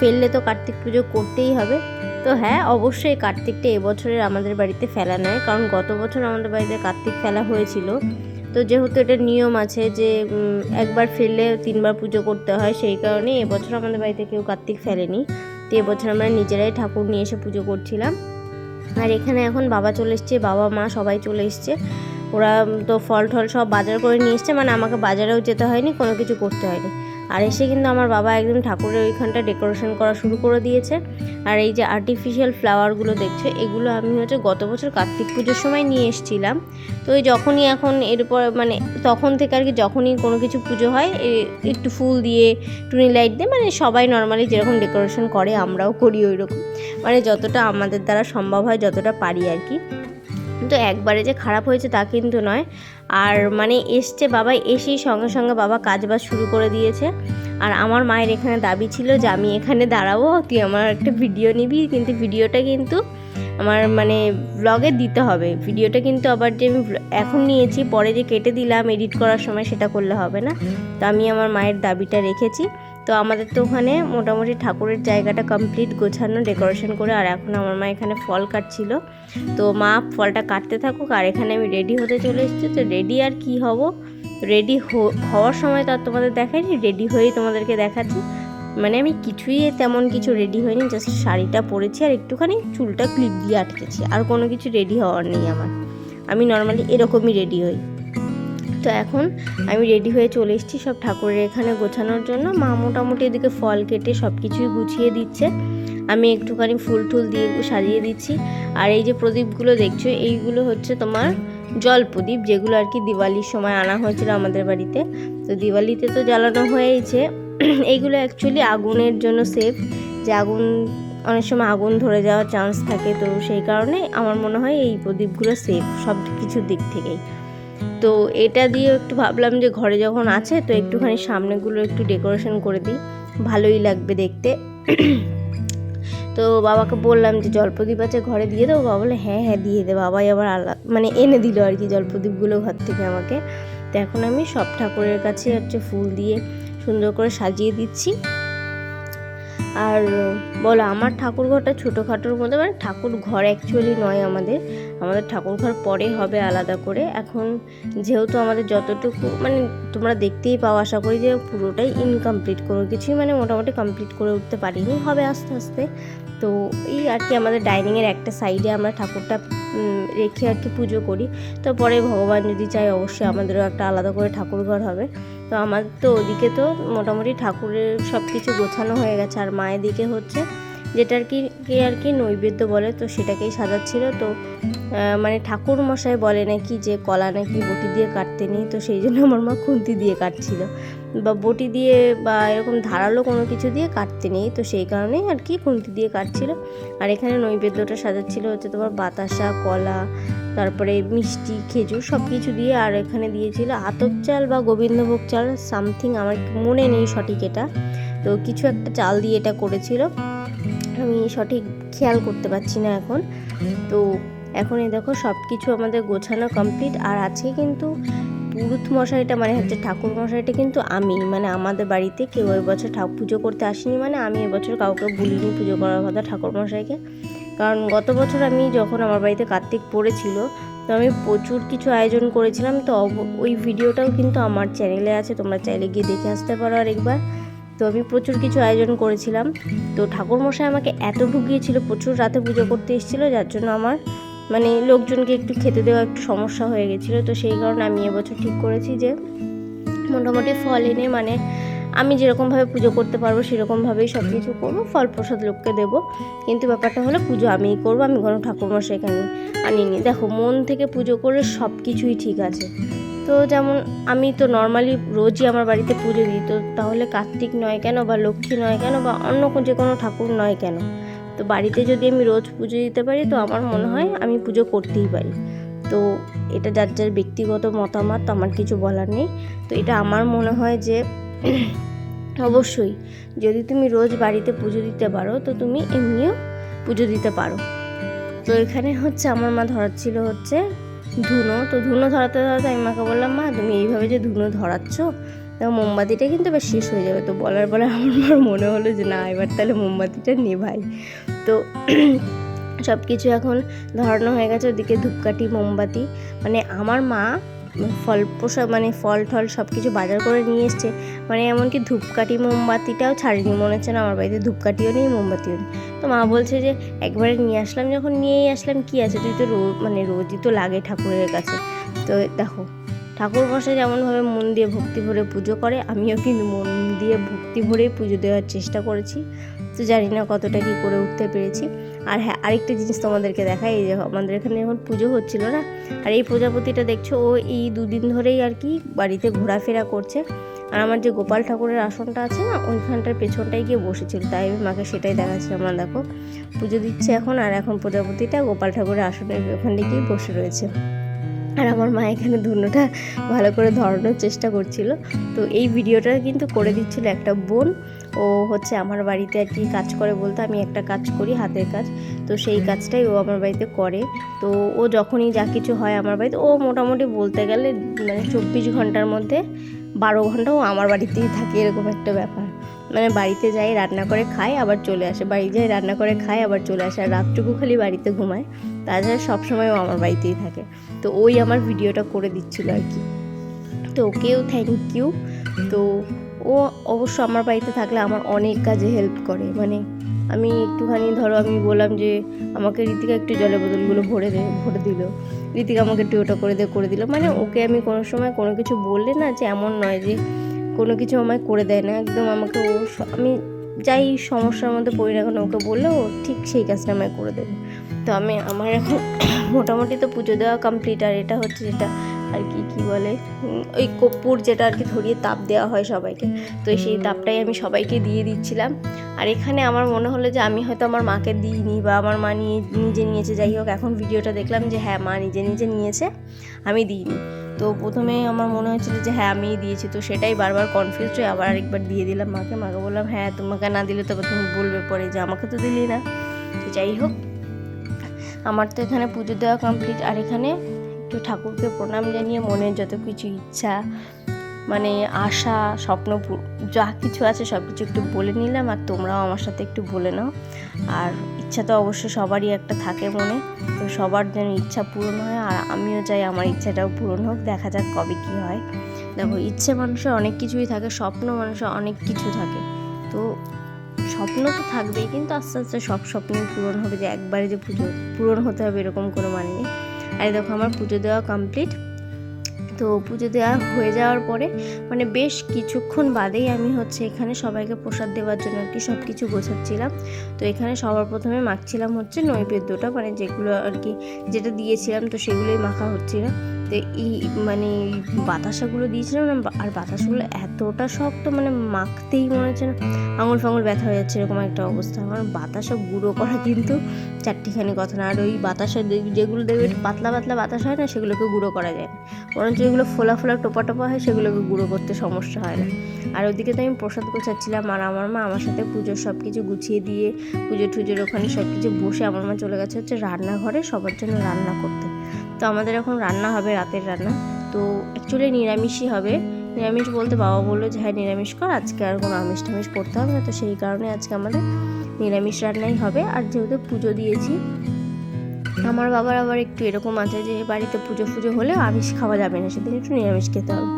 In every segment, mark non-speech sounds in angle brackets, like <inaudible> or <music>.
ফেললে তো কার্তিক পুজো করতেই হবে। তো হ্যাঁ অবশ্যই কার্তিকটা এবছরের আমাদের বাড়িতে ফেলা নয়, কারণ গত বছর আমাদের বাড়িতে কার্তিক ফেলা হয়েছিল। তো যেহেতু এটা নিয়ম আছে যে একবার ফেললে তিনবার পুজো করতে হয়, সেই কারণে এবছর আমাদের বাড়িতে কেউ কার্তিক ফেলেনি। তো এবছর আমরা নিজেরাই ঠাকুর নিয়ে এসে পুজো করছিলাম। আর এখানে এখন বাবা চলে এসছে, বাবা, মা সবাই চলে এসছে। ওরা তো ফল টল সব বাজার করে নিয়ে এসছে মানে আমাকে বাজারেও যেতে হয়নি, কোনো কিছু করতে হয়নি। আর এসে কিন্তু আমার বাবা একদম ঠাকুরের ওইখানটা ডেকোরেশন করা শুরু করে দিয়েছে। আর এই যে আর্টিফিশিয়াল ফ্লাওয়ারগুলো দেখছ, এগুলো আমি হচ্ছে গত বছর কার্তিক পুজোর সময় নিয়ে এসেছিলাম। তো ওই যখনই এখন এরপর মানে তখন থেকে আর কি যখনই কোনো কিছু পুজো হয় একটু ফুল দিয়ে টুনি লাইট দিয়ে মানে সবাই নর্মালি যেরকম ডেকোরেশন করে, আমরাও করি ওই রকম মানে যতটা আমাদের দ্বারা সম্ভব হয়, যতটা পারি আর কি। তো একবারে যে খারাপ হয়েছে তা কিন্তু নয়। আর মানে এসছে বাবা, এসেই সঙ্গে সঙ্গে বাবা কাজ বাজ শুরু করে দিয়েছে। আর আমার মায়ের এখানে দাবি ছিল যে, আমি এখানে দাঁড়াবো, তুই আমার একটা ভিডিও নিবি। কিন্তু ভিডিওটা কিন্তু আমার মানে ব্লগে দিতে হবে। ভিডিওটা কিন্তু আবার যে আমি এখন নিয়েছি, পরে যে কেটে দিলাম এডিট করার সময় সেটা করলে হবে না। তো আমি আমার মায়ের দাবিটা রেখেছি। তো আমাদের তো ওখানে মোটামুটি ঠাকুরের জায়গাটা কমপ্লিট গোছানো ডেকোরেশন করে, আর এখন আমার মা এখানে ফল কাটছিল। তো মা ফলটা কাটতে থাকুক, আর এখানে আমি রেডি হতে চলে এসেছি। তো রেডি আর কি হব? রেডি হওয়ার সময় তো আর তোমাদের দেখাইনি রেডি হয়েই তোমাদেরকে দেখাচ্ছি। মানে আমি কিছুই তেমন কিছু রেডি হয়নি জাস্ট শাড়িটা পরেছি, আর একটুখানি চুলটা ক্লিপ দিয়ে আটকেছি। আর কোনো কিছু রেডি হওয়ার নেই আমার। আমি নর্মালি এরকমই রেডি হই। তো এখন আমি রেডি হয়ে চলে এসেছি সব ঠাকুরের এখানে গোছানোর জন্য। মা মোটামুটি এদিকে ফল কেটে সব কিছুই গুছিয়ে দিচ্ছে। আমি একটুখানি ফুল টুল দিয়ে সাজিয়ে দিচ্ছি। আর এই যে প্রদীপগুলো দেখছ, এইগুলো হচ্ছে তোমার জল প্রদীপ, যেগুলো আর কি দিওয়ালির সময় আনা হয়েছিল আমাদের বাড়িতে। তো দিওয়ালিতে তো জ্বালানো হয়েছে। এইগুলো অ্যাকচুয়ালি আগুনের জন্য সেফ যে আগুন, অনেক সময় আগুন ধরে যাওয়ার চান্স থাকে। তো সেই কারণে আমার মনে হয় এই প্রদীপগুলো সেফ সব কিছুর দিক থেকেই। তো এটা দিয়ে একটু ভাবলাম যে ঘরে যখন আছে, তো একটুখানি সামনেগুলো একটু ডেকোরেশন করে দিই। ভালোই লাগবে দেখতে। তো বাবাকে বললাম যে, জলপ্রদীপ আছে, ঘরে দিয়ে দেবো? বাবা বলে হ্যাঁ হ্যাঁ দিয়ে দে। বাবাই আবার আলাদা মানে এনে দিল আর কি জলপ্রদীপগুলো ঘর থেকে আমাকে। তো এখন আমি সব ঠাকুরের কাছে হচ্ছে ফুল দিয়ে সুন্দর করে সাজিয়ে দিচ্ছি। আর, বলো, আমার ঠাকুর ঘরটা ছোটোখাটোর মধ্যে মানে ঠাকুর ঘর অ্যাকচুয়ালি নয় আমাদের। আমাদের ঠাকুর ঘর পরে হবে আলাদা করে। এখন যেহেতু আমাদের যতটুকু মানে তোমরা দেখতেই পাও, আশা করি যে পুরোটাই ইনকমপ্লিট কোনো কিছুই মানে মোটামুটি কমপ্লিট করে উঠতে পারিনি, হবে আস্তে আস্তে। তো এই আর কি, আমাদের ডাইনিংয়ের একটা সাইডে আমরা ঠাকুরটা রেখে আর কি পুজো করি। তো পরে ভগবান যদি চায়, অবশ্যই আমাদেরও একটা আলাদা করে ঠাকুর ঘর হবে। তো আমার তো ওদিকে তো মোটামুটি ঠাকুরের সব কিছু গোছানো হয়ে গেছে, আর মায়ের দিকে হচ্ছে যেটা আর কি, কে আর কি নৈবেদ্য বলে, তো সেটাকেই সাজাচ্ছিল। তো মানে ঠাকুর মশাই বলে নাকি যে কলা নাকি বটি দিয়ে কাটতে নেই, তো সেই জন্য আমার মা খুন্তি দিয়ে কাটছিল। বা বটি দিয়ে বা এরকম ধারালো কোনো কিছু দিয়ে কাটতে নেই, তো সেই কারণেই আর কি খুন্তি দিয়ে কাটছিল। আর এখানে নৈবেদ্যটা সাজাচ্ছিল হচ্ছে তোমার বাতাসা, কলা তারপরে মিষ্টি, খেজুর সব কিছু দিয়ে আর এখানে দিয়েছিল আতপ চাল বা গোবিন্দভোগ চাল সামথিং আমার মনে নেই সঠিক এটা। তো কিছু একটা চাল দিয়ে এটা করেছিল। আমি সঠিক খেয়াল করতে পারছি না এখন। তো এখন এই দেখো সব কিছু আমাদের গোছানো কমপ্লিট আর আজকে কিন্তু পুরুত মশাইটা মানে হচ্ছে ঠাকুর মশাইটা কিন্তু আমি মানে আমাদের বাড়িতে কেউ এবছর ঠাকুর পুজো করতে আসেনি মানে আমি এবছর কাউকে বলিনি পুজো করার কথা ঠাকুর মশাইকে। কারণ গত বছর আমি যখন আমার বাড়িতে কার্তিক পড়েছিল, তো আমি প্রচুর কিছু আয়োজন করেছিলাম। তো ওই ভিডিওটাও কিন্তু আমার চ্যানেলে আছে, তোমরা চাইলে গিয়ে দেখে আসতে পারো আরেকবার তো আমি প্রচুর কিছু আয়োজন করেছিলাম। তো ঠাকুরমশাই আমাকে এত ঢুকিয়েছিল প্রচুর রাতে পুজো করতে এসেছিল, যার জন্য আমার মানে লোকজনকে একটু খেতে দেওয়া একটু সমস্যা হয়ে গেছিল। তো সেই কারণে আমি এবছর ঠিক করেছি যে, মোটামুটি ফল এনে মানে আমি যেরকমভাবে পুজো করতে পারব সেরকমভাবেই সব কিছু করব ফল প্রসাদ লোককে দেবো। কিন্তু ব্যাপারটা হলো পুজো আমিই করব, আমি কোনো ঠাকুরমশাই এখানে আনিনি। দেখো, মন থেকে পুজো করলে সব কিছুই ঠিক আছে। তো যেমন আমি তো নর্মালি রোজই আমার বাড়িতে পুজো দিই, তো তাহলে কার্তিক নয় কেন বা লক্ষ্মী নয় কেন বা অন্য যে কোনো ঠাকুর নয় কেন? তো বাড়িতে যদি আমি রোজ পুজো দিতে পারি, তো আমার মনে হয় আমি পুজো করতেই পারি। তো এটা যার যার ব্যক্তিগত মতামত, আমার কিছু বলার নেই। তো এটা আমার মনে হয় যে <coughs> অবশ্যই, যদি তুমি রোজ বাড়িতে পুজো দিতে পারো, তো তুমি এমনিও পুজো দিতে পারো। তো এখানে হচ্ছে আমার মা ধরাচ্ছিল হচ্ছে ধুনো। তো ধুনো ধরাতে ধরাতে আমি মাকে বললাম, মা, তুমি এইভাবে যে ধুনো ধরাচ্ছ, তো মোমবাতিটা কিন্তু এবার শেষ হয়ে যাবে। তো বলার পরে আমার মনে হলো যে, না, এবার তাহলে মোমবাতিটা নেভাই। তো <coughs> সব কিছু এখন ধরানো হয়ে গেছে, ওদিকে ধূপকাঠি, মোমবাতি। মানে আমার মা ফল পোষা মানে ফল টল সব কিছু বাজার করে নিয়ে এসছে। মানে এমনকি ধূপকাঠি, মোমবাতিটাও ছাড়িনি, মনে হচ্ছে না আমার বাড়িতে ধূপকাঠিও নেই, মোমবাতিও নেই। তো মা বলছে যে, একবারে নিয়ে আসলাম, যখন নিয়েই আসলাম, কি আছে? তুই তো রোজ মানে রোজই তো লাগে ঠাকুরের কাছে। তো দেখো, ঠাকুর মশাই যেমনভাবে মন দিয়ে ভক্তি ভরে পুজো করে, আমিও কিন্তু মন দিয়ে ভক্তি ভরেই পুজো দেওয়ার চেষ্টা করেছি। তো জানি না কতটা কী করে উঠতে পেরেছি। আর হ্যাঁ আরেকটা জিনিস তোমাদেরকে দেখাই, এই যে আমাদের এখানে এখন পুজো হচ্ছিল না? আর এই প্রজাপতিটা দেখছ, ও এই দুদিন ধরেই আর কি বাড়িতে ঘোরাফেরা করছে। আর আমার যে গোপাল ঠাকুরের আসনটা আছে না, ওইখানটার পেছনটাই গিয়ে বসেছিল, তাই আমি মাকে সেটাই দেখাচ্ছিলাম। না দেখো, পুজো দিচ্ছে এখন, আর এখন প্রজাপতিটা গোপাল ঠাকুরের আসনের ওখানে গিয়ে বসে রয়েছে। আর আমার মা এখানে ধুনোটা ভালো করে ধরানোর চেষ্টা করছিল। তো এই ভিডিওটা কিন্তু করে দিচ্ছিল একটা বোন। ও হচ্ছে আমার বাড়িতে আর কি কাজ করে বলতে আমি একটা কাজ করি, হাতের কাজ। তো সেই কাজটাই ও আমার বাড়িতে করে। তো ও যখনই যা কিছু হয় আমার বাড়িতে, ও মোটামুটি বলতে গেলে মানে চব্বিশ ঘণ্টার মধ্যে বারো ঘণ্টা ও আমার বাড়িতেই থাকে, এরকম একটা ব্যাপার। মানে বাড়িতে যাই, রান্না করে খায় আবার চলে আসে। বাড়ি যাই, রান্না করে খায় আবার চলে আসে। আর রাতটুকু খালি বাড়িতে ঘুমায়। তাছাড়া সবসময় ও আমার বাড়িতেই থাকে। তো ওই আমার ভিডিওটা করে দিচ্ছিল আর কি। তো ওকেও থ্যাংক ইউ তো ও অবশ্য আমার বাড়িতে থাকলে আমার অনেক কাজে হেল্প করে। মানে আমি একটুখানি, ধরো আমি বললাম যে আমাকে ঋতিকা একটু জলের বোতলগুলো ভরে দে, ভরে দিল। ঋতিকা আমাকে একটু ওটা করে দে, করে দিল। মানে ওকে আমি কোনো সময় কোনো কিছু বললে না যে এমন নয় যে কোনো কিছু আমায় করে দেয় না। একদম আমাকে ও আমি যাই সমস্যার মধ্যে পড়ি না কেন, ওকে বললে ও ঠিক সেই কাজটা আমায় করে দেবে। তো আমি, আমার এখন <coughs> মোটামুটি তো পুজো দেওয়া কমপ্লিট আর এটা হচ্ছে যেটা আর কি কি বলে ওই কর্পূর যেটা আর কি ধরিয়ে তাপ দেওয়া হয় সবাইকে। তো সেই তাপটাই আমি সবাইকে দিয়ে দিচ্ছিলাম। আর এখানে আমার মনে হলো যে আমি হয়তো আমার মাকে দিইনি বা আমার মা নিয়ে, নিজে নিয়েছে। যাই হোক, এখন ভিডিওটা দেখলাম যে হ্যাঁ মা নিজে নিজে নিয়েছে, আমি দিইনি। তো প্রথমে আমার মনে হয়েছিল যে হ্যাঁ আমিই দিয়েছি। তো সেটাই বারবার কনফিউজ হয়ে আবার আরেকবার দিয়ে দিলাম মাকে। মাকে বললাম হ্যাঁ তোমাকে না দিলে তবে তুমি বলবে পরে যে, আমাকে তো দিলি না। তো যাই হোক, আমার তো এখানে পুজো দেওয়া কমপ্লিট আর এখানে একটু ঠাকুরকে প্রণাম জানিয়ে মনের যত কিছু ইচ্ছা মানে আশা, স্বপ্ন, যা কিছু আছে সব কিছু একটু বলে নিলাম। আর তোমরাও আমার সাথে একটু বলে নাও। আর ইচ্ছা তো অবশ্যই সবারই একটা থাকে মনে। তো সবার যেন ইচ্ছা পূরণ হয়, আর আমিও চাই আমার ইচ্ছাটাও পূরণ হোক, দেখা যাক কবে কী হয়। দেখো, ইচ্ছে মানুষের অনেক কিছুই থাকে, স্বপ্ন মানুষের অনেক কিছু থাকে। তো স্বপ্ন তো থাকবেই, কিন্তু আস্তে আস্তে সব স্বপ্নই পূরণ হবে যে একবারে যে পুজো, পূরণ হতে হবে এরকম কোনো মানে নেই। আর দেখো, আমার পুজো দেওয়া কমপ্লিট তো পুজো দেওয়া হয়ে যাওয়ার পরে মানে বেশ কিছুক্ষণ বাদেই আমি হচ্ছে এখানে সবাইকে প্রসাদ দেওয়ার জন্য আর কি সব কিছু গোছাচ্ছিলাম। তো এখানে সবার প্রথমে মাখছিলাম হচ্ছে নৈবেদ্যটা মানে যেগুলো আর কি যেটা দিয়েছিলাম তো সেগুলোই মাখা হচ্ছিল। তো এই মানে বাতাসাগুলো দিয়েছিলাম না, আর বাতাসাগুলো এতটা শক্ত মানে মাখতেই মনে হচ্ছে না। আঙুল ফাঙুল ব্যথা হয়ে যাচ্ছে এরকম একটা অবস্থা। কারণ বাতাসা গুঁড়ো করা কিন্তু চারটিখানি কথা না। আর ওই বাতাসা যেগুলো দেখবে পাতলা পাতলা বাতাস হয় না, সেগুলোকে গুঁড়ো করা যায়। না বরঞ্চ যেগুলো ফোলা ফোলা টোপা টোপা হয়, সেগুলোকে গুঁড়ো করতে সমস্যা হয় না। আর ওদিকে তো আমি প্রসাদ গোছাচ্ছিলাম, আর আমার মা আমার সাথে পুজোর সব কিছু গুছিয়ে দিয়ে, পুজো টুজোর ওখানে সব কিছু বসে আমার মা চলে গেছে হচ্ছে রান্নাঘরে, সবার জন্য রান্না করতে। তো আমাদের এখন রান্না হবে, রাতের রান্না। তো অ্যাকচুয়ালি নিরামিষই হবে। নিরামিষ বলতে বাবা বলল যে হ্যাঁ নিরামিষ কর। আজকে আর কোনো আমিষ টামিষ করতে হবে না। তো সেই কারণে আজকে আমাদের নিরামিষ রান্নাই হবে। আর যেহেতু পুজো দিয়েছি, আমার বাবার আবার একটু এরকম আছে যে, বাড়িতে পুজো ফুজো হলে আমিষ খাওয়া যাবে না, সেদিন একটু নিরামিষ খেতে হবে।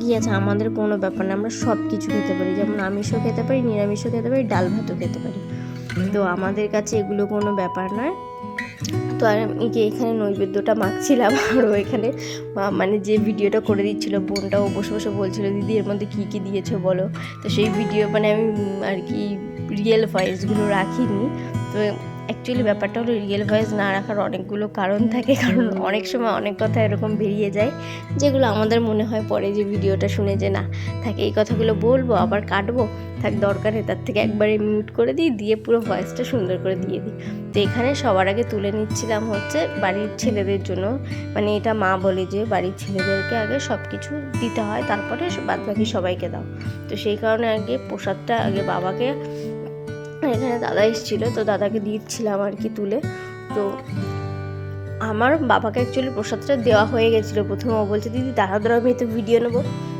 ঠিক আছে, আমাদের কোনো ব্যাপার না, আমরা সব কিছু খেতে পারি। যেমন আমিষও খেতে পারি, নিরামিষও খেতে পারি, ডাল ভাতও খেতে পারি। তো আমাদের কাছে এগুলো কোনো ব্যাপার নয়। তো আর আমি যে এখানে নৈবেদ্যটা মাখছিলাম <laughs> আরও এখানে মানে যে ভিডিওটা করে দিচ্ছিল, বোনটাও বসে বসে বলছিলো, দিদি, এর মধ্যে কী কী দিয়েছ বলো? তো সেই ভিডিও মানে আমি আর কি রিয়েল ভয়েসগুলো রাখিনি। তো অ্যাকচুয়ালি ব্যাপারটা হলো রিয়েল ভয়েস না রাখার অনেকগুলো কারণ থাকে কারণ অনেক সময় অনেক কথা এরকম বেরিয়ে যায় যেগুলো আমাদের মনে হয় পরে যে ভিডিওটা শুনে যে না থাকে এই কথাগুলো বলব আবার কাটবো থাক দরকার তার থেকে একবারে মিউট করে দিই দিয়ে পুরো ভয়েসটা সুন্দর করে দিয়ে দিই। তো এখানে সবার আগে তুলে নিচ্ছিলাম হচ্ছে বাড়ির ছেলেদের জন্য মানে এটা মা বলে যে বাড়ির ছেলেদেরকে আগে সব কিছু দিতে হয় তারপরে বাদ বাকি সবাইকে দাও। তো সেই কারণে আগে প্রসাদটা আগে বাবাকে এখানে দাদা এসেছিল, তো দাদাকে দিচ্ছিলাম আর কি তুলে। তো আমার বাবাকে অ্যাকচুয়ালি প্রসাদটা দেওয়া হয়ে গেছিল প্রথমে। ও বলছে, দিদি দাঁড়া দাঁড়া আমি তো ভিডিও নেব।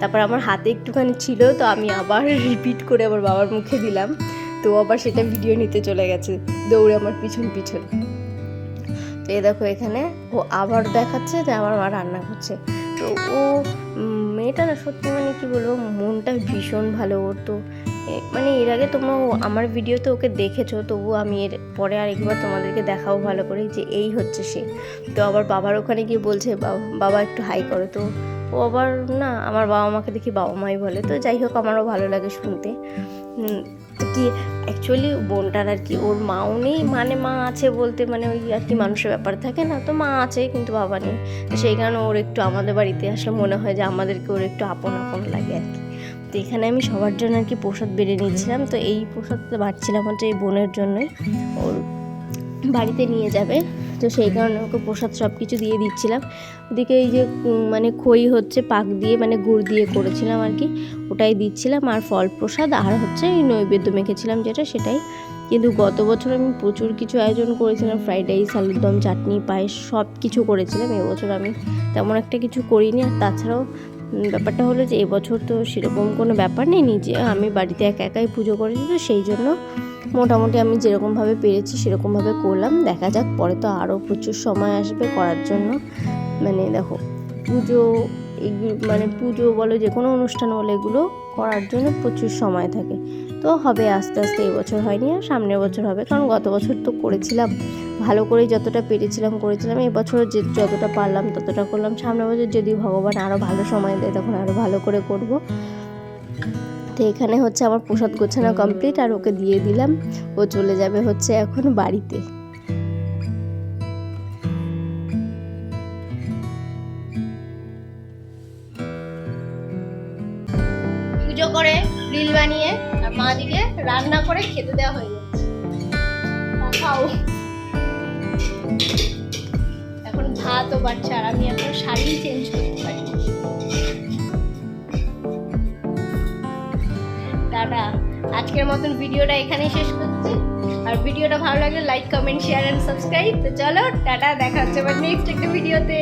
তারপর আমার হাতে একটুখানি ছিল, তো আমি আবার <laughs> রিপিট করে আবার বাবার মুখে দিলাম। তো আবার সেটা ভিডিও নিতে চলে গেছে, দৌড়ে আমার পিছন পিছন। তো এ দেখো এখানে, ও আবার দেখাচ্ছে যে আমার মা রান্না করছে। তো ও মেয়েটা না সত্যি মানে কি বলব, মনটা ভীষণ ভালো, ওর তো মানে এর আগে তোমরা আমার ভিডিওতে ওকে দেখেছ তবু আমি এর পরে আর একবার তোমাদেরকে দেখাও ভালো করে যে এই হচ্ছে সে। তো আবার বাবার ওখানে গিয়ে বলছে "বাবা- একটু হাই করো। তো ও আবার না, আমার বাবা মাকে দেখি বাবা মাই বলে। তো যাই হোক, আমারও ভালো লাগে শুনতে। কি অ্যাকচুয়ালি বোনটার আর কি, ওর মাও নেই মানে মা আছে বলতে মানে ওই আর কি মানুষের ব্যাপার থাকে না, তো মা আছে কিন্তু বাবা নেই। সেই কারণে ওর একটু আমাদের বাড়িতে আসলে মনে হয় যে আমাদেরকে ওর একটু আপন আপন লাগে আর কি। তো এখানে আমি সবার জন্য আর কি প্রসাদ বেড়ে নিয়েছিলাম। তো এই প্রসাদটা বাড়ছিলাম হচ্ছে এই বোনের জন্যই। ওর বাড়িতে নিয়ে যাবে। তো সেই কারণে ওকে প্রসাদ সব কিছু দিয়ে দিচ্ছিলাম। ওদিকে এই যে মানে খই হচ্ছে পাক দিয়ে মানে গুড় দিয়ে করেছিলাম আর কি। ওটাই দিচ্ছিলাম। আর ফল প্রসাদ আর হচ্ছে এই নৈবেদ্য মেখেছিলাম যেটা, সেটাই। কিন্তু গত বছর আমি প্রচুর কিছু আয়োজন করেছিলাম। ফ্রাইড রাইস, আলুর দম, চাটনি, পায়েস সব কিছু করেছিলাম। এবছর আমি তেমন একটা কিছু করিনি। আর তাছাড়াও ব্যাপারটা হলো যে এবছর তো সেরকম কোনো ব্যাপার নেই, নিজে আমি বাড়িতে একা একাই পুজো করেছি, তো সেই জন্য মোটামুটি আমি যেরকমভাবে পেরেছি সেরকমভাবে করলাম। দেখা যাক, পরে তো আরও প্রচুর সময় আসবে করার জন্য। মানে দেখো, পুজো এগুলো মানে পুজো বলো যে কোনো অনুষ্ঠান বলো, এগুলো করার জন্য প্রচুর সময় থাকে। তো হবে আস্তে আস্তে এবছর হয়নি আর সামনের বছর হবে, কারণ গত বছর তো করেছিলাম। ভালো করে যতটা পেরেছিলাম, করেছিলাম। এবছর যে যতটা পারলাম ততটা করলাম। সামনের বছর যদি ভগবান আরও ভালো সময় দেয়, তখন আরও ভালো করে করব। তো এখানে হচ্ছে আমার প্রসাদ গোছানো কমপ্লিট আর ওকে দিয়ে দিলাম। ও চলে যাবে হচ্ছে এখন বাড়িতে। পুজো করে বানিয়ে মা দিকে রান্না করে খেতে দেওয়া হয়ে যাচ্ছে খাও এখন ভাতও বাড়ছে আর আমি এখন শাড়ি চেঞ্জ করতে পারি। টাটা। আজকের মতন ভিডিওটা এখানেই শেষ করছি। আর ভিডিওটা ভালো লাগলে like comment share and subscribe তো চলো, টাটা, দেখা হচ্ছে আবার নেক্সট একটা ভিডিওতে।